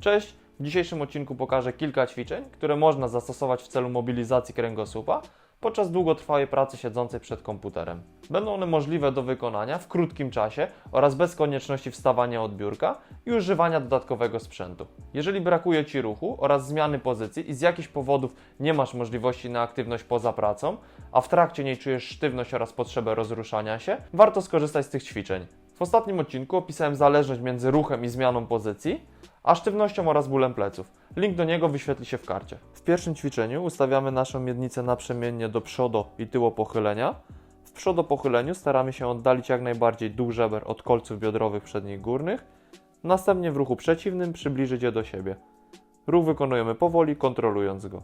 Cześć! W dzisiejszym odcinku pokażę kilka ćwiczeń, które można zastosować w celu mobilizacji kręgosłupa podczas długotrwałej pracy siedzącej przed komputerem. Będą one możliwe do wykonania w krótkim czasie oraz bez konieczności wstawania od biurka i używania dodatkowego sprzętu. Jeżeli brakuje Ci ruchu oraz zmiany pozycji i z jakichś powodów nie masz możliwości na aktywność poza pracą, a w trakcie niej czujesz sztywność oraz potrzebę rozruszania się, warto skorzystać z tych ćwiczeń. W ostatnim odcinku opisałem zależność między ruchem i zmianą pozycji, a sztywnością oraz bólem pleców. Link do niego wyświetli się w karcie. W pierwszym ćwiczeniu ustawiamy naszą miednicę naprzemiennie do przodu i tyło pochylenia. W przodu pochyleniu staramy się oddalić jak najbardziej dół żeber od kolców biodrowych przednich górnych. Następnie w ruchu przeciwnym przybliżyć je do siebie. Ruch wykonujemy powoli, kontrolując go.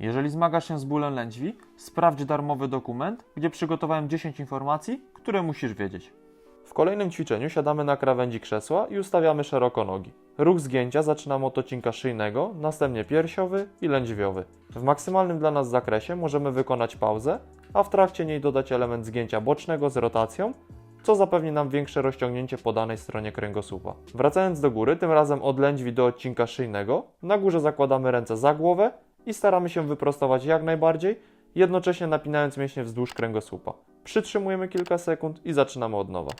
Jeżeli zmagasz się z bólem lędźwi, sprawdź darmowy dokument, gdzie przygotowałem 10 informacji, które musisz wiedzieć. W kolejnym ćwiczeniu siadamy na krawędzi krzesła i ustawiamy szeroko nogi. Ruch zgięcia zaczynamy od odcinka szyjnego, następnie piersiowy i lędźwiowy. W maksymalnym dla nas zakresie możemy wykonać pauzę, a w trakcie niej dodać element zgięcia bocznego z rotacją, co zapewni nam większe rozciągnięcie po danej stronie kręgosłupa. Wracając do góry, tym razem od lędźwi do odcinka szyjnego, na górze zakładamy ręce za głowę i staramy się wyprostować jak najbardziej, jednocześnie napinając mięśnie wzdłuż kręgosłupa. Przytrzymujemy kilka sekund i zaczynamy od nowa.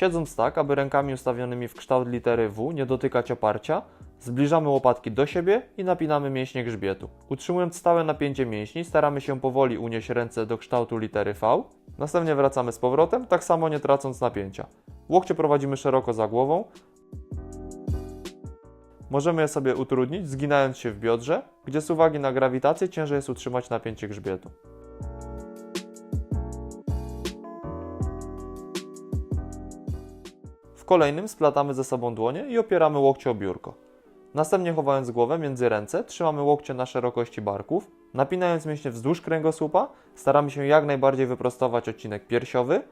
Siedząc tak, aby rękami ustawionymi w kształt litery W nie dotykać oparcia, zbliżamy łopatki do siebie i napinamy mięśnie grzbietu. Utrzymując stałe napięcie mięśni, staramy się powoli unieść ręce do kształtu litery V. Następnie wracamy z powrotem, tak samo nie tracąc napięcia. Łokcie prowadzimy szeroko za głową. Możemy je sobie utrudnić, zginając się w biodrze, gdzie z uwagi na grawitację ciężej jest utrzymać napięcie grzbietu. Kolejnym splatamy ze sobą dłonie i opieramy łokcie o biurko. Następnie chowając głowę między ręce, trzymamy łokcie na szerokości barków. Napinając mięśnie wzdłuż kręgosłupa, staramy się jak najbardziej wyprostować odcinek piersiowy.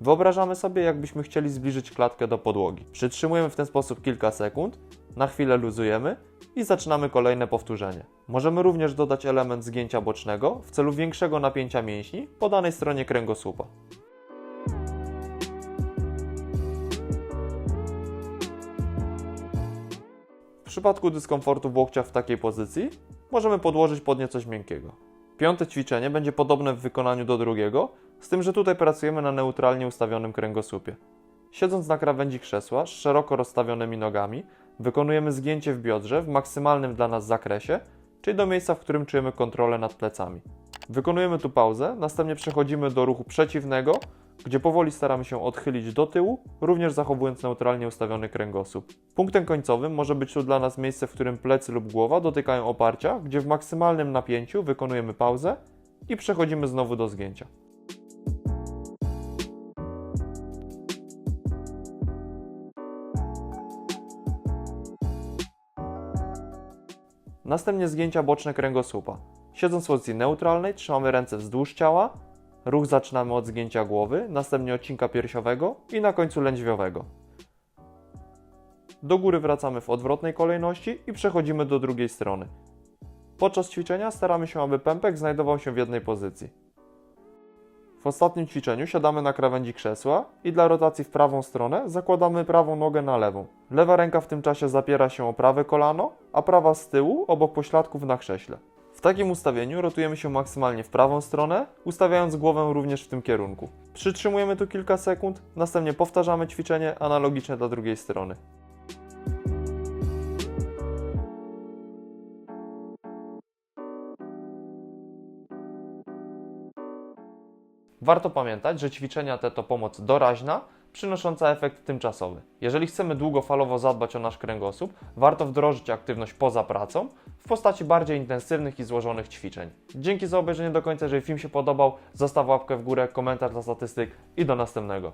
Wyobrażamy sobie, jakbyśmy chcieli zbliżyć klatkę do podłogi. Przytrzymujemy w ten sposób kilka sekund, na chwilę luzujemy i zaczynamy kolejne powtórzenie. Możemy również dodać element zgięcia bocznego w celu większego napięcia mięśni po danej stronie kręgosłupa. Przypadku dyskomfortu w łokciach w takiej pozycji możemy podłożyć pod nie coś miękkiego. Piąte ćwiczenie będzie podobne w wykonaniu do drugiego, z tym, że tutaj pracujemy na neutralnie ustawionym kręgosłupie. Siedząc na krawędzi krzesła z szeroko rozstawionymi nogami, wykonujemy zgięcie w biodrze w maksymalnym dla nas zakresie, czyli do miejsca, w którym czujemy kontrolę nad plecami. Wykonujemy tu pauzę, następnie przechodzimy do ruchu przeciwnego, gdzie powoli staramy się odchylić do tyłu, również zachowując neutralnie ustawiony kręgosłup. Punktem końcowym może być tu dla nas miejsce, w którym plecy lub głowa dotykają oparcia, gdzie w maksymalnym napięciu wykonujemy pauzę i przechodzimy znowu do zgięcia. Następnie zgięcia boczne kręgosłupa. Siedząc w pozycji neutralnej, trzymamy ręce wzdłuż ciała. Ruch zaczynamy od zgięcia głowy, następnie odcinka piersiowego i na końcu lędźwiowego. Do góry wracamy w odwrotnej kolejności i przechodzimy do drugiej strony. Podczas ćwiczenia staramy się, aby pępek znajdował się w jednej pozycji. W ostatnim ćwiczeniu siadamy na krawędzi krzesła i dla rotacji w prawą stronę zakładamy prawą nogę na lewą. Lewa ręka w tym czasie zapiera się o prawe kolano, a prawa z tyłu obok pośladków na krześle. Takim ustawieniu rotujemy się maksymalnie w prawą stronę, ustawiając głowę również w tym kierunku. Przytrzymujemy tu kilka sekund, następnie powtarzamy ćwiczenie analogiczne dla drugiej strony. Warto pamiętać, że ćwiczenia te to pomoc doraźna, przynosząca efekt tymczasowy. Jeżeli chcemy długofalowo zadbać o nasz kręgosłup, warto wdrożyć aktywność poza pracą w postaci bardziej intensywnych i złożonych ćwiczeń. Dzięki za obejrzenie do końca. Jeżeli film się podobał, zostaw łapkę w górę, komentarz dla statystyk i do następnego.